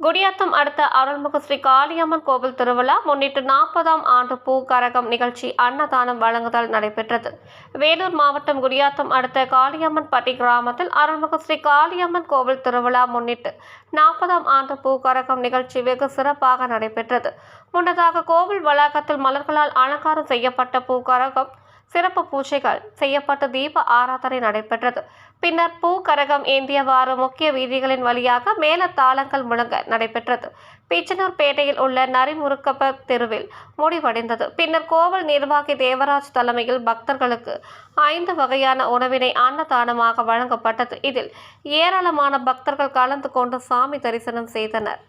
குடியாத்தம் அடுத்த அருள்மிகு ஸ்ரீ காளியம்மன் கோவில் திருவிழா முன்னிட்டு நாற்பதாம் ஆண்டு பூ கரகம் நிகழ்ச்சி அன்னதானம் வழங்குதல் நடைபெற்றது. வேலூர் மாவட்டம் குடியாத்தம் அடுத்த காளியம்மன் பட்டி கிராமத்தில் அருள்மிகு ஸ்ரீ காளியம்மன் கோவில் திருவிழா முன்னிட்டு நாற்பதாம் ஆண்டு பூ கரகம் நிகழ்ச்சி வெகு சிறப்பாக நடைபெற்றது. முன்னதாக கோவில் வளாகத்தில் மலர்களால் அலங்காரம் செய்யப்பட்ட பூ கரகம் சிறப்பு பூஜைகள் செய்யப்பட்டு தீப ஆராதனை நடைபெற்றது. பின்னர் பூ கரகம் ஏந்தியவாறு முக்கிய வீதிகளின் வழியாக மேல தாளங்கள் முழங்க நடைபெற்றது. பீச்சனூர் பேட்டையில் உள்ள நரிமுறுக்கப்ப தெருவில் முடிவடைந்தது. பின்னர் கோவில் நிர்வாகி தேவராஜ் தலைமையில் பக்தர்களுக்கு ஐந்து வகையான உணவினை அன்னதானமாக வழங்கப்பட்டது. இதில் ஏராளமான பக்தர்கள் கலந்து கொண்டு சாமி தரிசனம் செய்தனர்.